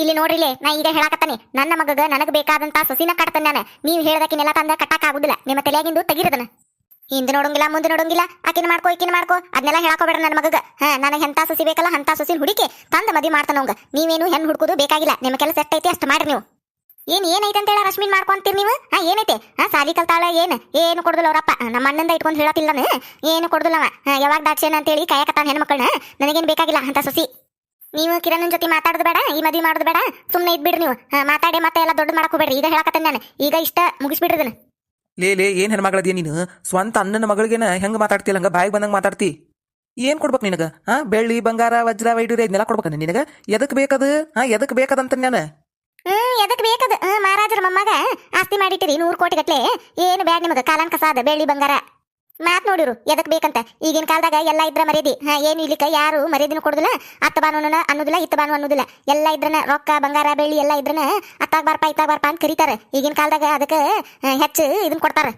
ಇಲ್ಲಿ ನೋಡ್ರಿಲೆ ನಾ ಈಗ ಹೇಳಾಕತ್ತಾನೆ. ನನ್ನ ಮಗಗ ನನಗ ಬೇಕಾದಂತ ಸೊಸಿನ ಕಟ್ತಾನೆ ನಾನು. ನೀವು ನೆಲ ತಂದ ಕಟ್ಟಕ್ ಆಗುದಿಲ್ಲ ನಿಮ್ಮ ತಲೆಯಾಗಿಂದು ತೆಗಿರದನ. ಹಿಂದೆ ನೋಡಂಗಿಲ್ಲ, ಮುಂದೆ ನೋಡಂಗಿಲ್ಲ. ಆಕಿನ ಮಾಡ್ಕೋ, ಈಕಿನ ಮಾಡ್ಕೋ. ಅದನ್ನೆಲ್ಲ ಹೇಳಕೋಬೇಡ ನನ್ನ ಮಗಗ. ಹಾ, ನನಗೆ ಎಂತ ಸೊಸಿ ಬೇಕಲ್ಲ ಅಂತ ಸೊಸಿನ ಹುಡುಕಿ ತಂದ ಮದಿ ಮಾಡ್ತಾನ ಅವಂಗ ನೀವೇನು ಹೆಣ್ಣು ಹುಡುಕೋದು ಬೇಕಾಗಿಲ್ಲ. ನಿಮ್ಮ ಕೆಲಸ ಎಷ್ಟೈತಿ ಅಷ್ಟು ಮಾಡ್ರಿ ನೀವು. ಏನ್ ಏನೈತೆ ಅಂತ ಹೇಳ ರಶ್ಮಿನ್ ಮಾಡ್ಕೊಂತೀರಿ ನೀವು? ಹಾ ಏನೈತೆ ಹಾ, ಸಾಲಿ ಕಲ್ತಾಳ ಏನ್? ಏನು ಕೊಡುದಿಲ್ಲ ಅವರಪ್ಪ. ನಮ್ಮ ಅಣ್ಣಂದ ಇಟ್ಕೊಂಡು ಹೇಳತ್ತಿಲ್ಲ ಏನು ಕೊಡುದಿಲ್ಲ ಯಾವಾಗ ದಾಟ್ಸೇನ ಅಂತ ಹೇಳಿ ಕಾಯಕತ್ತಾನ ಹೆಣ್ಮಕ್ಳನ್ನ. ನನಗೇನು ಬೇಕಾಗಿಲ್ಲ ಅಂತ ಸೊಸಿ. ನೀವು ಕಿರಣನ್ ಜೊತೆ ಮಾತಾಡೋದು ಬೇಡ ಈ ಮದುವೆ ಮಾಡೋದು ಬೇಡ ಸುಮ್ಮನೆ ಇದ್ಬಿಡ್ರಿ ನೀವು. ಮಾತಾಡಿ ಮತ್ತೆ ಎಲ್ಲ ದೊಡ್ಡ ಮಾಡಕ್ ಹೋಗ್ಬೇಡ್ರಿ. ಈಗ ಹೇಳಕತ್ತೆ ನಾನು. ಈಗ ಇಷ್ಟ ಮುಗಿಸ್ಬಿಡ್ರಿ ಲೇಲೆ ಲೇ ಲೇ ಏನ್ ಹೆಣ್ಮಗಳದಿಯ ನೀನು? ಸ್ವಂತ ಅಣ್ಣನ ಮಗಳಿಗೇನ ಹೆಂಗ್ ಮಾತಾಡ್ತಿಲ್ಲ ಹಂಗ ಬಾಯಿಗೆ ಬಂದಂಗ ಮಾತಾಡ್ತಿ? ಏನ್ ಕೊಡ್ಬೇಕು ನಿನಗ? ಹಾ ಬೆಳ್ಳಿ ಬಂಗಾರ ವಜ್ರ ವೈಡೂರಿ ಇದನ್ನೆಲ್ಲ ಕೊಡ್ಬೇಕ ನಿನಗ? ಎದಕ್ ಬೇಕದು? ಹಾ ಎದಕ್ ಬೇಕದಂತ ನಾನು. ಹ್ಮ್ ಎದಕ್ ಬೇಕದ? ಹ್ಮ್ ಮಹಾರಾಜರ ಮೊಮ್ಮಗ ಆಸ್ತಿ ಮಾಡಿಟ್ಟಿರಿ ನೂರು ಕೋಟಿ ಗಟ್ಲೆ ಏನು ಬೇಡ ನಿಮಗ? ಕಾಲನ್ ಕಸಾದ ಬೆಳ್ಳಿ ಬಂಗಾರ. ಮಾತ್ ನೋಡಿರು, ಎದಕ್ ಬೇಕಂತ? ಈಗಿನ ಕಾಲದಾಗ ಎಲ್ಲ ಇದ್ರ ಮರ್ಯಾದಿ. ಹಾ, ಏನು ಇಲ್ಲಿಕ ಯಾರು ಮರ್ಯಾದಿನ ಕೊಡುದಿಲ್ಲ. ಅತ್ತ ಬಾನು ಅನ್ನೋದಿಲ್ಲ, ಇತ್ತ ಬಾನು ಅನ್ನೋದಿಲ್ಲ. ಎಲ್ಲ ಇದ್ರನ ರೊಕ್ಕ, ಬಂಗಾರ, ಬೆಳ್ಳಿ ಎಲ್ಲ ಇದ್ರನ ಅತ್ತಾಗ ಬಾರ್ಪ, ಇತ್ತಾಗ ಬಾರ್ಪ ಅಂತ ಕರೀತಾರ. ಈಗಿನ ಕಾಲದಾಗ ಅದಕ್ಕೆ ಹೆಚ್ಚು ಇದನ್ ಕೊಡ್ತಾರ.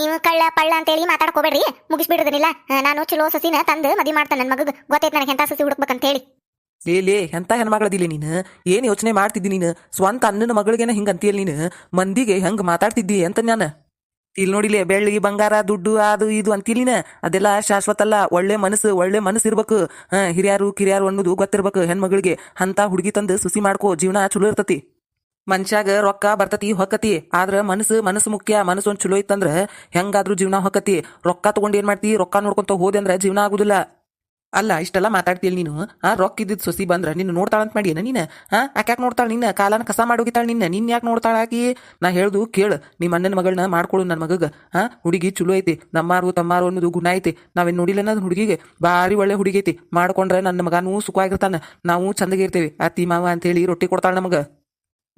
ನೀವು ಕಳ್ಳ, ಪಳ್ಳ ಅಂತೇಳಿ ಮಾತಾಡ್ಕೋಬೇಡ್ರಿ ಹೋಗ್ಬೇಡ್ರಿ. ಮುಗಿಸ್ಬಿಡ್ರದಿಲ್ಲ ನಾನು ಚಲೋ ಸಸಿನ ತಂದು ಮದಿ ಮಾಡ್ತಾನೆ ನನ್ನ ಮಗಗೆ. ಗೊತ್ತೈತೆ ನನಗೆ ಎಂತ ಸಸಿ ಹುಡುಕ್ಬೇಕಂತ ಹೇಳಿ ಲೇ ಲೇ, ಎಂತ ಹೆಣ್ಮಗಳದಿಲ್ಲ ನೀನು? ಏನ್ ಯೋಚನೆ ಮಾಡ್ತಿದ್ದಿ ನೀನು? ಸ್ವಂತ ಅನ್ನನ ಮಗಳಿಗೇನ ಹಿಂಗ ಅಂತೀಯಲ್ಲ ನೀನು? ಮಂದಿಗೆ ಹೆಂಗ್ ಮಾತಾಡ್ತಿದ್ದಿ ಅಂತ ನಾನು. ಇಲ್ಲಿ ನೋಡಿಲೆ ಬೆಳ್ಳಿ ಬಂಗಾರ, ದುಡ್ಡು, ಅದು ಇದು ಅಂತಿಲಿನ, ಅದೆಲ್ಲ ಶಾಶ್ವತ ಅಲ್ಲ ಒಳ್ಳೆ ಮನಸ್ಸು ಒಳ್ಳೆ ಮನಸ್ಸು ಇರ್ಬೇಕು ಹಿರಿಯರು ಹಿರಿಯಾರು ಕಿರಿಯಾರು ಅನ್ನೋದು ಗೊತ್ತಿರ್ಬೇಕು ಹೆಣ್ಮಗಳಿಗೆ. ಅಂತ ಹುಡುಗಿ ತಂದು ಸುಸಿ ಮಾಡ್ಕೋ, ಜೀವನ ಚಲೋ ಇರ್ತತಿ. ಮನ್ಷ್ಯಾಗ ರೊಕ್ಕ ಬರ್ತತಿ, ಹೊಕ್ಕತಿ. ಆದ್ರ ಮನಸ್ಸು ಮನಸ್ಸು ಮುಖ್ಯ ಮನಸ್ಸು ಒಂದು ಚಲೋ ಇತ್ತಂದ್ರ ಹೆಂಗಾದ್ರೂ ಜೀವನ ಹೊಕ್ಕತಿ. ರೊಕ್ಕ ತಗೊಂಡು ಏನ್ ಮಾಡ್ತಿ? ರೊಕ್ಕ ನೋಡ್ಕೊಂತ ಹೋದೆ ಅಂದ್ರೆ ಜೀವನ ಆಗುದಿಲ್ಲ. ಅಲ್ಲ, ಇಷ್ಟೆಲ್ಲ ಮಾತಾಡ್ತೀಯಲ್ಲ ನೀನು? ಆ ರೊಕ್ಕ ಇದ್ದಿದ್ದು ಸೊಸಿ ಬಂದ್ರ ನಿನ್ನ ನೋಡ್ತಾಳಂತ ಮಾಡಿಯನ ನೀನ? ಹಾ ಯಾಕೆ ನೋಡ್ತಾಳೆ ನಿನ್ನ? ಕಾಲನ ಕಸ ಮಾಡೋಗಿತಾಳ ನಿನ್ನ? ನಿನ್ ಯಾಕೆ ನೋಡ್ತಾಳೆ ಆಕಿ? ನಾ ಹೇಳ್ದು, ಕೇಳು. ನಿಮ್ಮ ಅಣ್ಣನ ಮಗಳನ್ನ ಮಾಡ್ಕೊಳು ನನ್ನ ಮಗಗ. ಹಾ ಹುಡುಗಿ ಚಲೋ ಐತಿ, ನಮ್ಮಾರು ತಮ್ಮಾರು ಅನ್ನೋದು ಗುಣ ಐತಿ. ನಾವೇನ್ ನೋಡಿಲ್ಲ ಅನ್ನೋದು ಹುಡುಗಿಗೆ? ಭಾರಿ ಒಳ್ಳೆ ಹುಡುಗಿ ಐತಿ. ಮಾಡ್ಕೊಂಡ್ರೆ ನನ್ನ ಮಗನೂ ಸುಖವಾಗಿರ್ತಾನ. ನಾವು ಚಂದಗಿರ್ತೀವಿ ಅತ್ತಿ, ಮಾವ ಅಂತೇಳಿ ರೊಟ್ಟಿ ಕೊಡ್ತಾಳ ನಮಗೆ.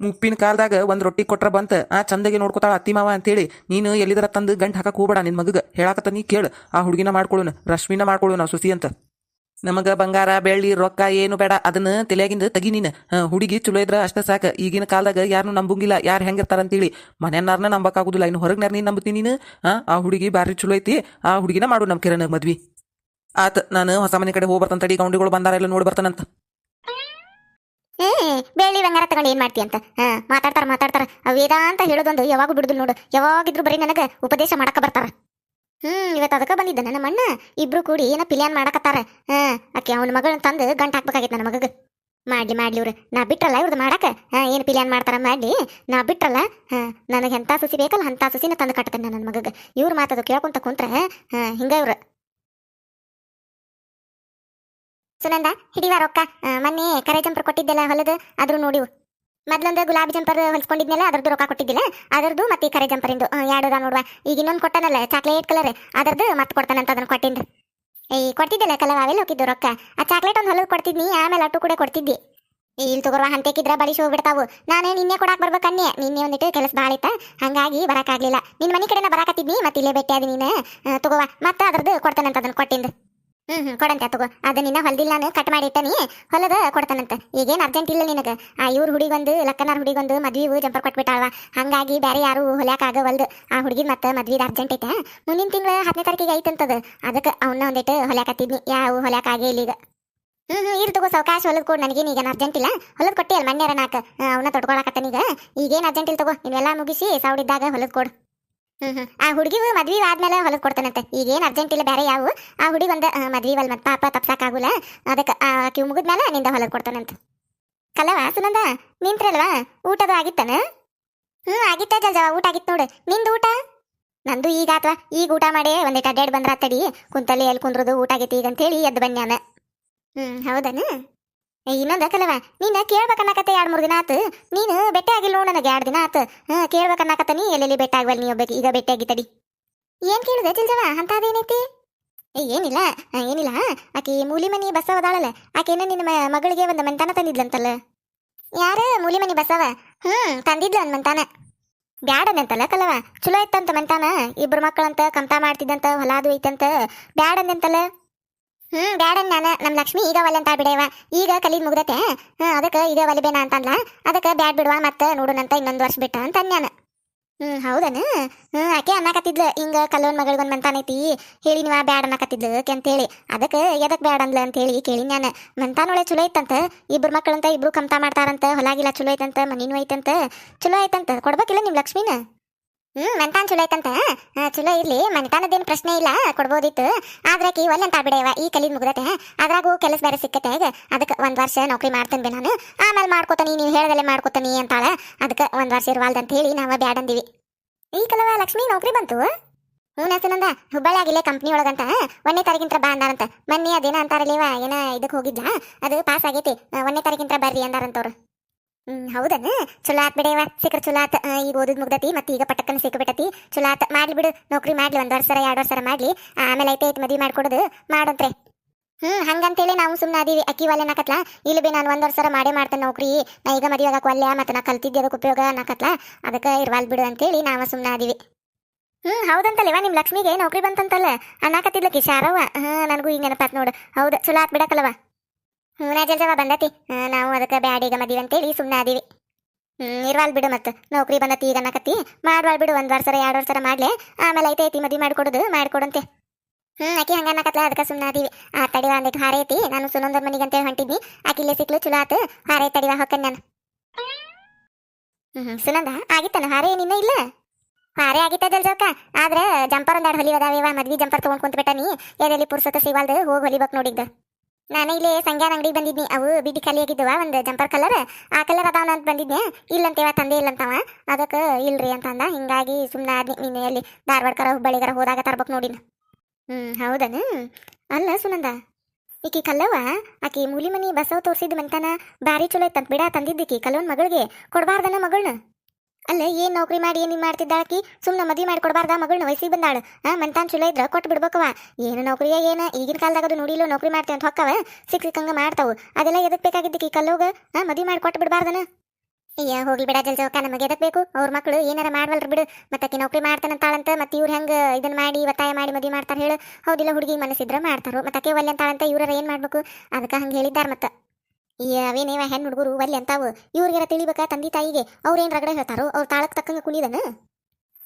ಮುಪ್ಪಿನ ಕಾಲದಾಗ ಒಂದು ರೊಟ್ಟಿ ಕೊಟ್ರ ಬಂತ. ಆ, ಚಂದಗೆ ನೋಡ್ಕೊತಾಳ ಅತ್ತಿ, ಮಾವ ಅಂತೇಳಿ, ನೀನು ಎಲ್ಲಿದರ ತಂದು ಗಂಟ್ ಹಾಕಕ್ಕೆ ಹೋಗ್ಬೇಡ ನಿನ್ ಮಗಗೆ. ಹೇಳಾಕತ್ತ ನೀ ಕೇಳು. ಆ ಹುಡುಗಿನ ಮಾಡ್ಕೊಳ್ಳೋಣ ರಶ್ಮಿನ ಮಾಡ್ಕೊಳ್ಳೋಣ ಸುಸಿ ಅಂತ. ನಮಗ ಬಂಗಾರ, ಬೆಳ್ಳಿ, ರೊಕ್ಕ ಏನು ಬೇಡ. ಅದನ್ನ ತಲೆಯಾಗಿಂದ ತಗಿ ನೀನು. ಹುಡುಗಿ ಚಲೋ ಇದ್ರ ಅಷ್ಟ ಸಾಕ. ಈಗಿನ ಕಾಲದಾಗ ಯಾರನ್ನು ನಂಬಂಗಿಲ್ಲ. ಯಾರು ಹೆಂಗಿರ್ತಾರ ಅಂತೇಳಿ. ಮನೆಯನ್ನಾರನ್ನ ನಂಬಕ್ಕಾಗುದಿಲ್ಲ. ಇನ್ನು ಹೊರಗ್ನಾರ ನೀನ್ ನಂಬುತ್ತೀನಿ ನೀನು. ಆ ಹುಡುಗಿ ಬಾರಿ ಚಲೋ ಐತಿ. ಆ ಹುಡುಗಿನ ಮಾಡು ನಮ್ ಕಿರಣ ಮದ್ವಿ. ಆತ, ನಾನು ಹೊಸ ಮನೆ ಕಡೆ ಹೋಗ್ಬರ್ತಂತ ಅಡಿ ಗೌಂಡಿಗಳು ಬಂದಾರ ಎಲ್ಲ ನೋಡಿ ಬರ್ತಾನಂತ. ಹ್ಮ್ ಬೆಳ್ಳಿ ಬಂಗಾರ ತಗೊಂಡು ಏನ್ ಮಾಡ್ತಿ ಅಂತ? ಮಾತಾಡ್ತಾರ ಮಾತಾಡ್ತಾರ. ವೇದಾಂತ ಹೇಳೋದೊಂದು ಯಾವಾಗ ಬಿಡುದಿಲ್ಲ ನೋಡು. ಯಾವಾಗಿದ್ರು ಬರೀ ನನಗ ಉಪದೇಶ ಮಾಡಕ ಬರ್ತಾರ. ಹ್ಮ್ ಇವತ್ತು ಅದಕ್ಕೆ ಬಂದಿದ್ದ ನನ್ನ ಮಣ್ಣ. ಇಬ್ರು ಕೂಡಿ ಏನ ಪಿಲಿಯನ್ ಮಾಡಕತ್ತಾರ. ಹಾ ಅಕ್ಕಿ ಅವನ ಮಗಳನ್ನ ತಂದು ಗಂಟು ಹಾಕ್ಬೇಕಾಗಿತ್ತು ನನ್ನ ಮಗಗ. ಮಾಡ್ಲಿ ಮಾಡ್ಲಿ ಇವ್ರು. ನಾ ಬಿಟ್ರಲ್ಲ ಇವ್ರದ್ದು ಮಾಡಕ? ಹಾ, ಏನು ಪಿಲಿಯನ್ ಮಾಡ್ತಾರ ಮಾಡ್ಲಿ. ನಾ ಬಿಟ್ರಲ್ಲ? ಹಾ, ನನಗೆ ಎಂಥ ಸುಸಿ ಬೇಕಲ್ಲ ಅಂಥ ಸುಸಿನ ತಂದು ಕಟ್ತೇನೆ ನನ್ನ ಮಗಗ. ಇವ್ರ ಮಾತದು ಕೇಳ್ಕೊಂತ ಕುಂತ್ರ, ಹಾ, ಹಿಂಗ ಇವ್ರು. ಸುನಂದ, ಹಿಡಿವ ರೊಕ್ಕ. ಮೊನ್ನೆ ಕರೆ ಜಂಪರ್ ಕೊಟ್ಟಿದ್ದೆಲ್ಲ ಹೊಲದ? ಆದ್ರೂ ನೋಡಿವು. ಮೊದ್ಲೊಂದು ಗುಲಾಬಿ ಜಂಪರ್ ಹೊಲ್ಸ್ಕೊಂಡಿದ್ಮೇಲೆ ಅದ್ರದ್ದು ರೊಕ್ಕ ಕೊಟ್ಟಿದ್ದಿಲ್ಲ. ಅದರದ್ದು ಮತ್ತೆ ಈ ಕರೆ ಜಂಪರಿಂದು. ಎರಡದ ನೋಡುವ. ಈಗ ಇನ್ನೊಂದು ಕೊಟ್ಟನಲ್ಲ ಚಾಕ್ಲೇಟ್ ಕಲರ್ ಅದರದ್ದು ಮತ್ತೆ ಕೊಡ್ತಾನಂತ ಅದನ್ನ ಕೊಟ್ಟಿಂದು ಈ ಕೊಟ್ಟಿದ್ದಿಲ್ಲ ಕಲವ ಅವೆಲ್ಲ ಹೋಗಿದ್ದು ರೊಕ್ಕ. ಆ ಚಾಕ್ಲೇಟ್ ಒಂದು ಹೊಲದ ಕೊಡ್ತಿದ್ನಿ ಆಮೇಲೆ ಅಟ್ಟು ಕೂಡ ಕೊಡ್ತಿದ್ದಿ. ಇಲ್ಲಿ ತಗೋರುವ ಹಂತೆಕಿದ್ರ ಬಡಿಸಿ ಹೋಗ್ಬಿಡ್ತಾವು. ನಾನೇ ನಿನ್ನೆ ಕೊಡಾಕ್ ಬರ್ಬೇಕನ್ನೆ ನಿನ್ನೆ ಒಂದಿಟ್ಟು ಕೆಲಸ ಭಾಳ ಇತ್ತ. ಹಂಗಾಗಿ ಬರಕಾಗ್ಲಿಲ್ಲ ನಿನ್ನ ಮನೆ ಕಡೆನ ಬರಾಕತ್ತಿದ್ನಿ ಮತ್ತೆ ಇಲ್ಲೇ ಭೇಟಿ ನೀನು. ಆ, ತಗೋವ ಮತ್ತೆ ಅದ್ರದ್ದು ಕೊಡ್ತಾನಂತ ಅದನ್ನ ಕೊಟ್ಟಿಂದು ಹ್ಮ್ ಹ್ಮ್, ಕೊಡಂತೆ ತಗೋ. ಅದು ನಿನ್ನ ಹೊಲ್ದಿಲ್ಲ ನಾನು ಕಟ್ ಮಾಡಿ ಹೊಲದ ಕೊಡ್ತಾನಂತ. ಈಗೇನು ಅರ್ಜೆಂಟ್ ಇಲ್ಲ ನಿನಗೆ. ಆ ಇವ್ರ ಹುಡಿಗೊಂದು ಲಕ್ಕನಾರ್ ಹುಡಿಗೊಂದು ಮದ್ವಿವು ಜಂಪರ್ ಕೊಟ್ಬಿಟ್ಟಾಳವ. ಹಂಗಾಗಿ ಬೇರೆ ಯಾರು ಆಗವಲ್ದು. ಆ ಹುಡುಗಿ ಮತ್ತೆ ಮದ್ವಿದ ಅರ್ಜೆಂಟ್ ಐತೆ. ಮುಂದಿನ ತಿಂಗಳ ಹತ್ತನೇ ತಾರೀಕಿಗೆ ಐತಂತದ ಅದಕ್ಕೆ ಅವನ್ನ ಒಂದಿಟ್ಟು ಹೊಲ್ಯಾಕತ್ತಿದ್ನಿ ಯಾವ ಹೊಲ್ಯಾಕ ಆಗೇ ಇಲ್ಲ ಈಗ. ಹ್ಮ್ ಹ್ಮ್ ತಗೋ, ಸಾವಕಾಶ ಹೊಲದ ಕೊಡ್. ನನಗೇನು ಈಗ ಅರ್ಜೆಂಟ್ ಇಲ್ಲ. ಹೊಲದ ಕೊಟ್ಟಿ ಅಲ್ಲಿ ಮಣ್ಣೆರ ನಾಕ ಅವನ್ನ ತೊಡ್ಕೊಳಕತ್ತನೀಗ ಈಗೇನು ಅರ್ಜೆಂಟ್ ಇಲ್ಲ ತಗೋ. ನೀವೆಲ್ಲ ಮುಗಿಸಿ ಸೌಡಿದ್ದಾಗ ಹೊಲದ ಕೊಡು. ಹ್ಮ್ ಆ ಹುಡುಗಿವು ಮದ್ವಿ ಆದ್ಮೇಲೆ ಹೊಲದ್ ಕೊಡ್ತಾನಂತೆ. ಈಗೇನ್ ಅರ್ಜೆಂಟ್ ಇಲ್ಲ, ಬೇರೆ ಯಾವು. ಆ ಹುಡುಗಿ ಒಂದು ಮದ್ವಿ ಅಲ್ ಮತ್ತೆ ಪಾಪ ತಪ್ಸಾಕಾಗುಲ್ಲ ಅದಕ್ಕೆ ಆಕಿ ಮುಗಿದ್ಮೇಲೆ ನಿಂದ ಹೊಲದ್ ಕೊಡ್ತಾನಂತ. ಕಲವ, ಸುನಂದ, ನಿಂತ್ರಲ್ವಾ? ಊಟದು ಆಗಿತ್ತನ? ಹ್ಮ್, ಆಗಿತ್ತ ಜಲ್ಜವ ಊಟ ಆಗಿತ್ತು ನೋಡು. ನಿಂದು ಊಟ? ನಂದು ಈಗ ಆತ್ವಾ. ಈಗ ಊಟ ಮಾಡಿ ಒಂದಿಟ್ಟು ಅಡ್ಡಾಡಿ ಬಂದ್ರ ತಡಿ. ಕುಂತಲ್ಲಿ ಎಲ್ಲಿ ಕುಂದ್ರದು, ಊಟ ಆಗೈತಿ ಈಗ ಅಂತೇಳಿ ಎದ್ದು ಬನ್ಯಾನ ಹ್ಮ್, ಹೌದನ? ಇನ್ನೊಂದ ಕಲವ ನೀನ ಕೇಳ್ಬೇಕನ್ನಕತ್ತೆ ಎರಡು ಮೂರು ದಿನ ಆತು. ನೀನು ಬೆಟ್ಟ ಆಗಿಲ್ಲ ನೋಡ್ ನನಗೆ ಎರಡು ದಿನ ಆತು. ಹಾ, ಕೇಳ್ಬೇಕನ್ನಕತ್ತ ನೀ. ಎಲ್ಲೆಲ್ಲಿ ಬೆಟ್ಟ ಆಗ್ವಲ್ ನೀ ಒಬ್ಬಕ್ಕೆ ಈಗ ಆಗಿ ಆಗಿತ್ತಡಿ. ಏನ್ ಕೇಳಿದೆ ಚಿಲ್ಜವ ಅಂತದೇನೈತಿ ಏ, ಏನಿಲ್ಲ. ಏನಿಲ್ಲ ಆಕಿ ಮೂಲಿ ಮನಿ ಬಸವ ಅದಾಳಲ್ಲ. ಆಕೆನ ನಿನ್ನ ಮಗಳಿಗೆ ಒಂದು ಮಂತಾನ ತಂದಿದ್ಲಂತಲ್ಲ? ಯಾರ ಮೂಲಿ ಮನಿ ಬಸವ? ಹ್ಮ್, ತಂದಿದ್ಲ ಒಂದ್ ಮಂತಾನ. ಬ್ಯಾಡನಂತಲ್ಲ ಕಲವ ಚಲೋ ಇತ್ತಂತ ಮಂತಾನ. ಇಬ್ರು ಮಕ್ಕಳಂತ, ಕಂತ ಮಾಡ್ತಿದ್ದಂತ ಹೊಲ ಅದು ಐತಂತ. ಬ್ಯಾಡಂದಂತಲ್ಲ ಹ್ಮ್, ಬ್ಯಾಡನ್ ನಾನು. ನಮ್ ಲಕ್ಷ್ಮಿ ಈಗ ಒಲ್ಲಂತ ಅಂತ ಬಿಡವ. ಈಗ ಕಲೀದ್ ಮುಗ್ದತೆ. ಹ್ಮ್, ಅದಕ್ಕೆ ಈಗ ಒಲಿಬೇನ ಅಂತಂದ್ಲ. ಅದಕ್ಕೆ ಬ್ಯಾಡ್ ಬಿಡುವ ಮತ್ತೆ ನೋಡುನಂತ ಇನ್ನೊಂದು ವರ್ಷ ಬಿಟ್ಟ ಅಂತ ಅನ್ಯಾನ. ಹ್ಮ್, ಹೌದನ? ಹ್ಮ್, ಆಕೆ ಅನ್ನಕತ್ತಿದ್ಲ. ಹಿಂಗ ಕಲ್ಲೋನ್ ಮಗಳಿಗೊಂದ್ ಮಂತಾನೈತಿ. ಹೇಳಿ ನೀವ ಬ್ಯಾಡ ಅನ್ನಕತ್ತಿದ್ಲು ಆಕೆ ಅಂತೇಳಿ. ಅದಕ್ಕೆ ಎದಕ್ ಬ್ಯಾಡ ಅಂದ್ಲ ಅಂತ ಹೇಳಿ ಕೇಳಿ ನಾನು ಮಂತಾನೊಳೆ ಚಲೋ ಐತಂತ. ಇಬ್ರು ಮಕ್ಕಳಂತ ಇಬ್ರು ಕಮ್ತಾ ಮಾಡ್ತಾರಂತ. ಹೊಲಾಗಿಲ್ಲ ಚಲೋ ಐತಂತ. ಮನಿನೂ ಐತಂತ. ಚಲೋ ಐತಂತ. ಕೊಡ್ಬೇಕಿಲ್ಲ ನಿಮ್ ಲಕ್ಷ್ಮಿನ? ಹ್ಮ್, ಮೆಂತಾನ್ ಚಲೋ ಐತಂತ. ಚಲೋ ಇರ್ಲಿ ಮಂತಾನದೇನು ಪ್ರಶ್ನೆ ಇಲ್ಲ, ಕೊಡ್ಬೋದಿತ್ತು. ಆದ್ರೆ ಕಿ ಒಲ್ಲೆ ಅಂತ ಬಿಡೇವ ಈ ಕಲಿದ್ ಮುಗ್ದತೆ. ಅದ್ರಾಗೂ ಕೆಲಸ ಬೇರೆ ಸಿಕ್ಕತೆ ಅದಕ್ಕೆ ಒಂದ್ ವರ್ಷ ನೌಕರಿ ಮಾಡ್ತೇನೆ ಬಿ ನಾನು. ಆಮೇಲೆ ಮಾಡ್ಕೋತಾನಿ, ನೀವು ಹೇಳ್ದಲ್ಲೇ ಮಾಡ್ಕೋತಾನಿ ಅಂತಾಳ. ಅದಕ್ಕೆ ಒಂದ್ ವರ್ಷ ಇರ್ವಾಲ್ದ ಅಂತ ಹೇಳಿ ನಾವ ಬ್ಯಾಡಂದಿವಿ ಈ ಕಲವ ಲಕ್ಷ್ಮಿ, ನೌಕರಿ ಬಂತು? ಹ್ಞೂ ಹುಬ್ಬಳ್ಳಿ ಹುಬ್ಬಳ್ಳಿಯಾಗಿಲ್ಲೇ ಕಂಪ್ನಿ ಒಳಗಂತ. ಒಂದೇ ತಾರೀಕಿಂತ ಬಾ ಅಂದಾರಂತ ಮೊನ್ನೆ ಅದೇನ ಅಂತಾರಲ್ಲಿವ ಏನ ಇದಕ್ಕೆ ಹೋಗಿದ್ಲ? ಅದು ಪಾಸ್ ಆಗೈತಿ. ಒಂದೇ ಒಂದನೇ ತಾರೀಕಿಂತ ಬರ್ರಿ ಅಂದಾರಂತವ್ರು. ಹೌದನ? ಚಲೋ ಆತ್ ಬಿಡೇವ ಸಿಕ್ಕ್ರ ಚಲೋ ಆತ್ ಈಗ ಓದುದ್ ಮುಗ್ದತಿ, ಮತ್ತೆ ಈಗ ಪಟಕ್ಕನ ಸಿಕ್ಬಿಟ್ಟತಿ ಚಲೋ ಆತ್. ಮಾಡ್ಲಿ ಬಿಡು. ನೌಕರಿ ಮಾಡ್ಲಿ, ಒಂದ್ ವರ್ಷ ಎರಡು ವರ್ಷ ಮಾಡ್ಲಿ. ಆಮೇಲೆ ಐತೆ ಐತೆ ಮದ್ವಿ ಮಾಡ್ಕೊಡೋದು. ಮಾಡಂತ್ರೆ ಹ್ಮ್, ಹಂಗಂತೇಳಿ ನಾವು ಸುಮ್ಮನೆ ಅದೀವಿ. ಅಕ್ಕಿ ಒಲೆ ನಾಕತ್ಲ ಇಲ್ಲಿ ಬಿ ನಾನು ಒಂದ್ ವರ್ಷ ಮಾಡೇ ಮಾಡ್ತೇನೆ ನೌಕರಿ. ನಾ ಈಗ ಮದುವೆ ಆಗಕ್ಕೆ ಒಲ್ಲೆ ಮತ್ತೆ ನಾ ಕಲ್ತಿದ್ದೆ ಅದಕ್ಕೆ ಉಪಯೋಗ ನಾಕತ್ಲ ಅದಕ್ಕೆ ಇರ್ವಾಲ್ ಬಿಡು ಅಂತೇಳಿ ನಾವು ಸುಮ್ಮನೆ ಅದೀವಿ. ಹ್ಮ್ ಹೌದಂತಲ್ವ ನಿಮ್ ಲಕ್ಷ್ಮಿಗೆ ನೌಕರಿ ಬಂತಂತಲ್ಲ? ಅನ್ನಕತ್ತಿದ್ಲಕ್ಕಿ ಶಾರವ್ವ ಹಾ ನನಗೂ ಈಗ ನೆನಪಾತ್ ನೋಡು. ಹೌದು, ಚಲೋ ಆತ್ ಬಿಡಕಲ್ವ ಹ್ಞೂ ನಾಜಲ್ಜವ ಬಂದತಿ. ನಾವು ಅದಕ್ಕೆ ಬ್ಯಾಡ ಈಗ ಮದಿವಿ ಅಂತೇಳಿ ಸುಮ್ಮನೆ ಅದೀವಿ ಹ್ಮ್, ಇರ್ವಾಲ್ ಬಿಡು ಮತ್ತೆ ನೌಕರಿ ಬಂದತಿ ಈಗ ಅನ್ನಕತ್ತಿ. ಮಾಡ್ವಾಲ್ ಬಿಡು, ಒಂದ್ ವರ್ಷ ಎರಡು ವರ್ಷ ಮಾಡ್ಲೆ. ಆಮೇಲೆ ಐತೆ ಐತಿ ಮದಿ ಮಾಡ್ಕೊಡುದು, ಮಾಡ್ಕೊಡಂತೆ. ಹ್ಮ್, ಆಕಿ ಹಂಗ ಅನ್ನಕತ್ಲ, ಅದಕ್ಕೆ ಸುಮ್ಮನೆ ಅದೀವಿ ಆ, ತಡಿವ ಅಂದಿಟ್ಟು ಹಾರೆ ಐತಿ. ನಾನು ಸುನಂದರ ಮನಿಗೆ ಅಂತೇಳಿ ಹೊಂಟಿದ್ನಿ. ಆಕಿ ಇಲ್ಲೇ ಸಿಕ್ಲು, ಚಲೋ ಆತು. ಹಾರೆ ತಡಿವ, ಹೊಕ್ಕನ್ ನಾನು. ಹ್ಮ್, ಸುನಂದ ಆಗಿತ್ತನ ಹಾರೆ ನಿನ್ನ ಇಲ್ಲ? ಹಾರೆ ಆಗಿತ್ತ ಜಲ್ಜೋಕ ಆದ್ರೆ ಜಂಪರ್ ಒಂದೆರಡು ಹೊಲಿವದಾವಿವ ಮದ್ವಿ ಜಂಪರ್ ತಗೊಂಡ್ ಕುಂತ್ಬಿಟ್ಟ ನೀ. ಎಲ್ಲಿ ಪುರ್ಸತ ಸಿಗಲ್ದು ಹೋಗಿ ಹೊಲಿಬೇಕು ನೋಡಿದ್ದ. ನಾನು ಇಲ್ಲಿ ಸಂಗ್ಯಾನ ಅಂಗಡಿಗೆ ಬಂದಿದ್ನಿ. ಅವು ಬಿಡಿ ಖಾಲಿ ಒಂದು ಜಂಪರ್ ಕಲರ್ ಆ ಕಲರ್ ಅದಾವನ ಅಂತ ಬಂದಿದ್ನೆ. ಇಲ್ಲಂತೇವ, ತಂದೆ ಇಲ್ಲಂತವ. ಅದಕ್ಕೆ ಇಲ್ರಿ ಅಂತ ಅಂದ. ಹಿಂಗಾಗಿ ಸುಮ್ಮನೆ ಆದ್ನಿ. ನೀನು ಅಲ್ಲಿ ಧಾರವಾಡಕರ ಹುಬ್ಬಳ್ಳಿಗರ ಹೋದಾಗ ತರ್ಬೇಕು ನೋಡಿನ. ಹ್ಞೂ ಹೌದನ? ಅಲ್ಲ ಸುನಂದ, ಈಕಿ ಕಲ್ಲವ್ವ? ಆಕಿ ಮೂಲಿ ಮನಿ ಬಸವ ತೋರಿಸಿದ ಮಂತಾನ ಭಾರಿ ಚಲೋ ಐತಂತ ಬಿಡ ತಂದಿದ್ದೀಕಿ ಕಲ್ಲವನ್ ಮಗಳಿಗೆ. ಕೊಡಬಾರ್ದನ ಮಗಳನ್ನ ಅಲ್ಲ ಏನ್ ನೌಕರಿ ಮಾಡಿ ಏನ್ ಮಾಡ್ತಿದ್ದಾಕಿ ಸುಮ್ನ ಮದ್ವಿ ಮಾಡಿ ಮಗಳು ಮಗಳನ್ನ ವಯಸ್ಸಿಗೆ ಬಂದಾಳು. ಹಾ ಮಂತಾನ್ ಚಲೋ ಇದ್ರ ಕೊಟ್ಟು ಬಿಡ್ಬೇಕವ ಏನು ನೌಕರಿಯ ಏನ? ಈಗಿನ ಕಾಲದಾಗ ಅದು ನೋಡಿಲ್ಲ ನೌಕರಿ ಮಾಡ್ತೇವೆ ಅಂತ ಹೊಕ್ಕವ? ಸಿಕ್ ಸಿಕ್ಕಂಗ ಮಾಡ್ತಾವು. ಅದೆಲ್ಲ ಎದಕ್ ಈ ಕಲ್ಲೋಗ? ಆ, ಮದ್ವಿ ಮಾಡಿ ಕೊಟ್ಟು ಬಿಡಬಾರ್ದನ ಅಯ್ಯ, ಹೋಗ್ಲಿ ಬಿಡ ಜಲ್ಜವಕ್ಕ ನಮಗೆ ಎದಕ್ ಬೇಕು? ಅವ್ರ ಮಕ್ಕಳು ಏನಾರ ಮಾಡ್ವಲ್ರ ಬಿಡು. ಮತ್ತೆ ನೌಕರಿ ಮಾಡ್ತಾನಂತಾಳಂತ, ಮತ್ತೆ ಇವ್ರು ಹೆಂಗ ಇದನ್ನ ಮಾಡಿ, ಒತ್ತಾಯ ಮಾಡಿ ಮದಿ ಮಾಡ್ತಾರ ಹೇಳು. ಹೌದಿಲ್ಲ ಹುಡುಗಿ, ಮನಸ್ಸಿದ್ರ ಮಾಡ್ತಾರೋ? ಮತ್ತೆ ಅಕೆ ಒಲ್ಲೆ ಅಂತಾಳಂತ ಇವ್ರ ಏನ್ ಮಾಡ್ಬೇಕು? ಅದಕ್ಕ ಹಂಗ ಹೇಳಿದ್ದಾರ ಮತ್ತ. ಅವೇನೇವ ಹೆಣ್ಣು ಹುಡುಗರು ಬರ್ಲಿ ಅಂತಾವು. ಇವ್ರಿಗಾರ ತಿಳಿಬೇಕಾ ತಂದೆ ತಾಯಿಗೆ? ಅವ್ರೇನ್ ರಗಡೆ ಹೇಳ್ತಾರೋ? ಅವ್ರ ತಾಳಕ್ ತಕ್ಕಂಗ ಕುಣಿದನ?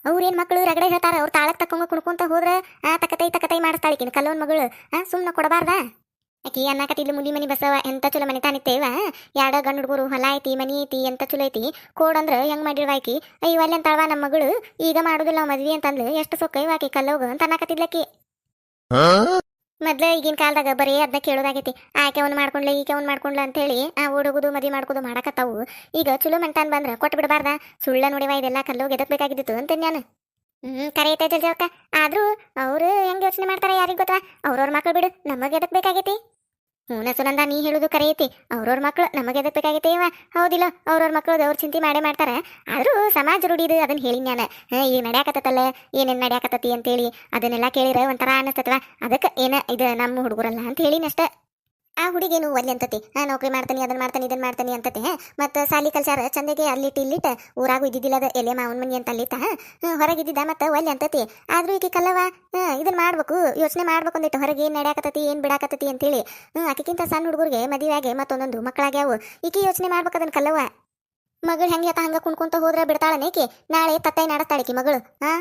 ಅವ್ರೇನ್ ಮಕ್ಕಳು ರಗಡೆ ಹೇಳ್ತಾರ? ಅವ್ರ ತಾಳಕ್ ತಕ್ಕಂಗ ಕುಣ್ಕೊಂತ ಹೋದ್ರ, ಆ, ತಕತೈ ತಕತೈ ಮಾಡಿಸ್ತಾಳಿಕಿನ ಕಲ್ಲೋನ್ ಮಗಳು. ಆ, ಸುಮ್ನ ಕೊಡಬಾರ್ದ? ಆಕಿ ಅನ್ನಕತ್ತಿದ್ಲು ಮುಲಿ ಮನಿ ಬಸವ, ಎಂತ ಚಲೋ ಮನೆ ತಾನಿತ್ತೇವ ಯಾಡ ಗಂಡು ಹುಡುಗರು ಹೊಲ ಐತಿ, ಮನಿ ಐತಿ, ಎಂತ ಚಲೋ ಐತಿ? ಕೋಡಂದ್ರ ಹೆಂಗ್ ಮಾಡಿರ್ವಾಕಿ ಅಯ್ಯ ಅಲ್ಲಿ ಅಂತಾಳ್ವ ನಮ್ಮ ಮಗಳು? ಈಗ ಮಾಡುದಿಲ್ಲ ಮದ್ವಿ ಅಂತಂದ್ಲು, ಎಷ್ಟು ಸೊಕ್ಕ ಇವಾಕಿ ಕಲ್ಲೋಗ ಅಂತ ಅನ್ನಕತ್ತಿದ್ಲಕ್ಕಿ ಮೊದ್ಲ ಈಗಿನ ಕಾಲದಾಗ ಬರೀ ಅದನ್ನ ಕೇಳೋದಾಗೈತಿ. ಆಕೆ ಅವ್ನು ಮಾಡ್ಕೊಂಡ್ಲೆ, ಈಕೆ ಅವ್ನು ಮಾಡ್ಕೊಂಡ್ಲ ಅಂತ ಹೇಳಿ ಆ ಹುಡುಗುದು ಮದಿ ಮಾಡ್ಕೋದು ಮಾಡಕತ್ತಾವು. ಈಗ ಚಲೋ ಮಂಟಾನ್ ಬಂದ್ರ ಕೊಟ್ಟು ಬಿಡಬಾರ್ದ. ಸುಳ್ಳ ನೋಡಿವ ಇದೆಲ್ಲ ಕಲ್ಲು ಗೆದಕ್ ಬೇಕಾಗಿದ್ದಿತ್ತು ಅಂತ ನಾನು. ಹ್ಮ್ ಕರೆ ಐತೆ ಜಲ್ಜವಕ್ಕ ಆದ್ರೂ ಅವ್ರು ಹೆಂಗ್ ಯೋಚನೆ ಮಾಡ್ತಾರೆ ಯಾರಿಗೆ ಗೊತ್ತಾ? ಅವ್ರವ್ರ ಮಕ್ಕಳು ಬಿಡು, ನಮಗೆ ಬೇಕಾಗೈತಿ. ಹ್ಞೂ ಸುನಂದ, ನೀ ಹೇಳುದು ಕರೆ ಅವ್ರವ್ರ ಮಕ್ಳು ನಮಗೆ ಎದಕ್ ಬೇಕಾಗೈತಿ ಇವ ಹೌದಿಲ್ಲ, ಅವ್ರವ್ರ ಮಕ್ಕಳು ಅವ್ರ ಚಿಂತೆ ಮಾಡೇ ಮಾಡ್ತಾರ. ಆದ್ರೂ ಸಮಾಜ ರೂಢಿದು ಅದನ್ನ ಹೇಳಿ ನಾನು ಈಗ ನಡ್ಯಾಕತ್ತಲ್ಲ ಏನೇನ್ ನಡ್ಯಾಕತ್ತತಿ ಅಂತೇಳಿ ಅದನ್ನೆಲ್ಲ ಕೇಳಿರ ಒಂಥರ ಅನ್ನಿಸ್ತತ್ವ ಅದಕ್ಕೆ ಏನ ಇದು ನಮ್ಮ ಹುಡುಗರಲ್ಲ ಅಂತ ಹೇಳಿನಷ್ಟ ಆ ಹುಡುಗೇನು ಒಲ್ಲಿ ಅಂತತಿ? ನಾ ನೌಕರಿ ಮಾಡ್ತಾನೆ ಅದನ್ನ ಮಾಡ್ತಾನೆ ಇದನ್ನ ಮಾಡ್ತಾನೆ ಅಂತತೆ ಮತ್ತೆ ಸಾಲಿ ಕಲ್ಸಾರ ಚಂದಗೆ ಅಲ್ಲಿಟ್ಟು ಇಟ್ಟಿಲ್ಲಿಟ್ಟ ಊರಾಗೂ ಇದ್ದಿದ್ದಿಲ್ಲ ಅದ, ಎಲೆ ಮಾವನ್ ಮನಿ ಅಂತ ಅಲ್ಲಿತ್ತ ಹೊರಗಿದ್ದಿದ್ದ ಮತ್ತೆ ಒಲ್ಲಿ ಅಂತತಿ. ಆದ್ರೂ ಈಕಿ ಕಲ್ಲವ ಇದನ್ನ ಮಾಡ್ಬೇಕು, ಯೋಚನೆ ಮಾಡ್ಬೇಕು ಅಂದಿಟ್ಟು ಹೊರಗೆ ಏನ್ ನಡ್ಯಾಕತ್ತತಿ, ಏನ್ ಬಿಡಾಕತ್ತತಿ ಅಂತೇಳಿ, ಹ್ಮ್, ಆಕಿಕ್ಕಿಂತ ಸಣ್ಣ ಹುಡುಗರಿಗೆ ಮದುವೆಯಾಗೆ ಮತ್ತೊಂದೊಂದು ಮಕ್ಕಳಾಗ್ಯಾವು. ಈಕಿ ಯೋಚನೆ ಮಾಡ್ಬೇಕು ಅದನ್ನ ಕಲ್ಲವ ಮಗಳು ಹೆಂಗೆ ಆತ ಹಂಗ ಕುಣ್ಕೊಂತ ಹೋದ್ರ ಬಿಡ್ತಾಳನೇಕಿ ನಾಳೆ ತತ್ತೈ ನಡೆಸ್ತಾಳಿಕಿ ಮಗಳು, ಹಾ?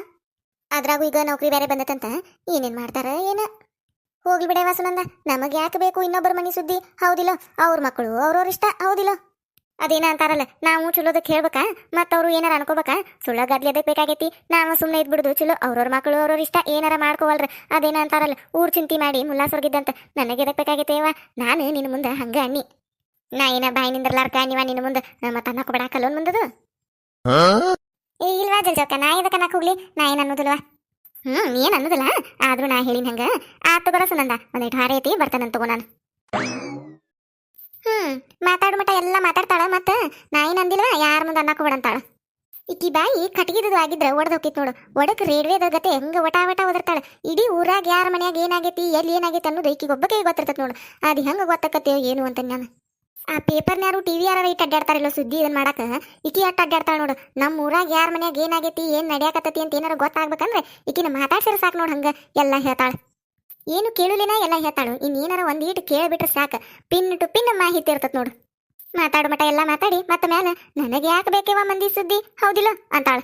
ಅದ್ರಾಗೂ ಈಗ ನೌಕರಿ ಬೇರೆ ಬಂದತಂತ, ಏನೇನ್ ಮಾಡ್ತಾರ, ಏನ? ಹೋಗ್ಲಿ ಬಿಡೆ ವಾಸುನಂದ ನಮಗೆ ಯಾಕೆ ಬೇಕು ಇನ್ನೊಬ್ಬರ ಮನಿ ಸುದ್ದಿ? ಹೌದಿಲ್ಲ. ಅವ್ರ ಮಕ್ಕಳು ಅವ್ರವ್ರ ಇಷ್ಟ. ಹೌದಿಲ್ಲ. ಅದೇನ ಅಂತಾರಲ್ಲ ನಾವು ಚಲೋದಕ್ಕೆ ಹೇಳ್ಬೇಕಾ? ಮತ್ತ ಅವ್ರು ಏನಾರ ಅನ್ಕೋಬೇಕಾ? ಸುಳ್ಳ ಗದ್ಲಿ ಅದಕ್ಕೆ ಬೇಕಾಗೈತಿ. ನಾವು ಸುಮ್ಮನೆ ಇದ್ಬಿಡುದು ಚಲೋ. ಅವ್ರವ್ರ ಮಕ್ಕಳು ಅವ್ರವ್ರ ಇಷ್ಟ. ಏನಾರ ಮಾಡ್ಕೋವಲ್ರ. ಅದೇನ ಅಂತಾರಲ್ಲ ಊರ್ ಚಿಂತಿ ಮಾಡಿ ಮುಲ್ಲಾಸರ್ಗಿದ್ದಂತ. ನನಗೆ ಎದಕ್ ಬೇಕಾಗೈತೇವ ನಾನು ನಿನ್ನ ಮುಂದೆ ಹಂಗ ಅನ್ನಿ. ನಾ ಏನ ಬಾಯಿ ನಿಂದ್ರಲಾರ್ಕ ನೀವ ನಿನ್ನ ಮುಂದೆ. ಮತ್ತೆ ಅನ್ನಕೋಬೇಡ ಬಿಡಾಕಲ್ಲ ಮುಂದದು. ಏ ಇಲ್ವಾ ಜಲ್ಜೋಕ ನಾ ಇದಕ್ಕೆ ನಾಕ್ ಹೋಗ್ಲಿ? ನಾ ಏನ ಅನ್ನೋದಿಲ್ವಾ? ಹ್ಮ್ ಏನ್ ಅನ್ನೋದಿಲ್ಲ? ಆದ್ರೂ ನಾ ಹೇಳಿನ ಹಂಗ. ಆ, ತಗೋರ ಸುನಂದ. ಒಂದ್ ಹಾರ ಐತಿ ಬರ್ತಾನಂತ ತಗೋ ನಾನು. ಹ್ಮ್, ಮಾತಾಡ್ ಮಟ ಎಲ್ಲ ಮಾತಾಡ್ತಾಳ ಮತ್ತ ನಾ ಏನ್ ಯಾರ್ ಯಾರ ಮುಂದೆ ಅನ್ನಕ್ ಬಿಡಂತಾಳ ಇಕ್ಕಿ ಬಾಯಿ ಕಟಗಿದ್ದು ಆಗಿದ್ರ ಒಡದ್ ಹೋಗಿತ್ ನೋಡು. ಒಡಕ್ ರೇಡ್ವೇದ ಗತೆ ಹೆಂಗ ವಟ ವಟ ಒದರ್ತಾಳ. ಇಡೀ ಊರಾಗ ಯಾರ ಮನ್ಯಾಗ ಏನಾಗೈತಿ, ಎಲ್ಲಿ ಏನಾಗೈತಿ ಅನ್ನೋದು ಈಕಿಗೆ ಒಬ್ಬಕ್ಕೆ ಗೊತ್ತಿರ್ತೈತಿ ನೋಡು. ಅದು ಹೆಂಗ ಗೊತ್ತಾಕತ್ತೇವ ಏನು ಅಂತ ನಾನು ಆ ಪೇಪರ್ನ್ಯಾರು ಟಿವಿ ಯಾರು ಇಟ್ಟು ಅಡ್ಡಾಡ್ತಾರಿಲ್ಲ ಸುದ್ದಿ ಇದನ್ನ ಮಾಡಾಕ? ಇಕಿ ಅಟ್ಟ ಅಡ್ಡಾಡ್ತಾಳ ನೋಡು. ನಮ್ಮ ಊರಾಗ ಯಾರ ಮನ್ಯಾಗ ಏನಾಗೈತಿ, ಏನ್ ನಡ್ಯಾಕತ್ತತಿ ಅಂತ ಏನಾರ ಗೊತ್ತಾಗ್ಬೇಕಂದ್ರೆ ಈಕಿನ ಮಾತಾಡ್ಸಿರ ಸಾಕು ನೋಡು ಹಂಗ. ಎಲ್ಲ ಹೇಳ್ತಾಳ. ಏನು ಕೇಳಲಿನ ಎಲ್ಲ ಹೇಳ್ತಾಳು. ಇನ್ನೇನಾರ ಒಂದ್ ಈಟ್ ಕೇಳ್ಬಿಟ್ರೆ ಸಾಕು. ಪಿನ್ ಟು ಪಿನ್ ಮಾಹಿತಿ ಇರ್ತತ್ ನೋಡು. ಮಾತಾಡು ಮಟ ಎಲ್ಲ ಮಾತಾಡಿ. ಮತ್ತೆ ಮ್ಯಾಲ ನನಗೆ ಯಾಕೆ ಬೇಕೇವ ಮಂದಿ ಸುದ್ದಿ? ಹೌದಿಲ್ಲ ಅಂತಾಳ.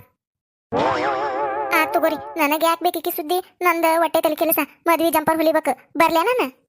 ಆ ತಗೋರಿ, ನನಗೆ ಯಾಕೆ ಬೇಕಿಕ್ಕಿ ಸುದ್ದಿ? ನಂದ ಹೊಟ್ಟೆ ತಲೆ ಕೆಲಸ. ಮದ್ವಿ ಜಂಪರ್ ಹುಲಿಬೇಕು. ಬರ್ಲ್ಯಾ ನಾನು?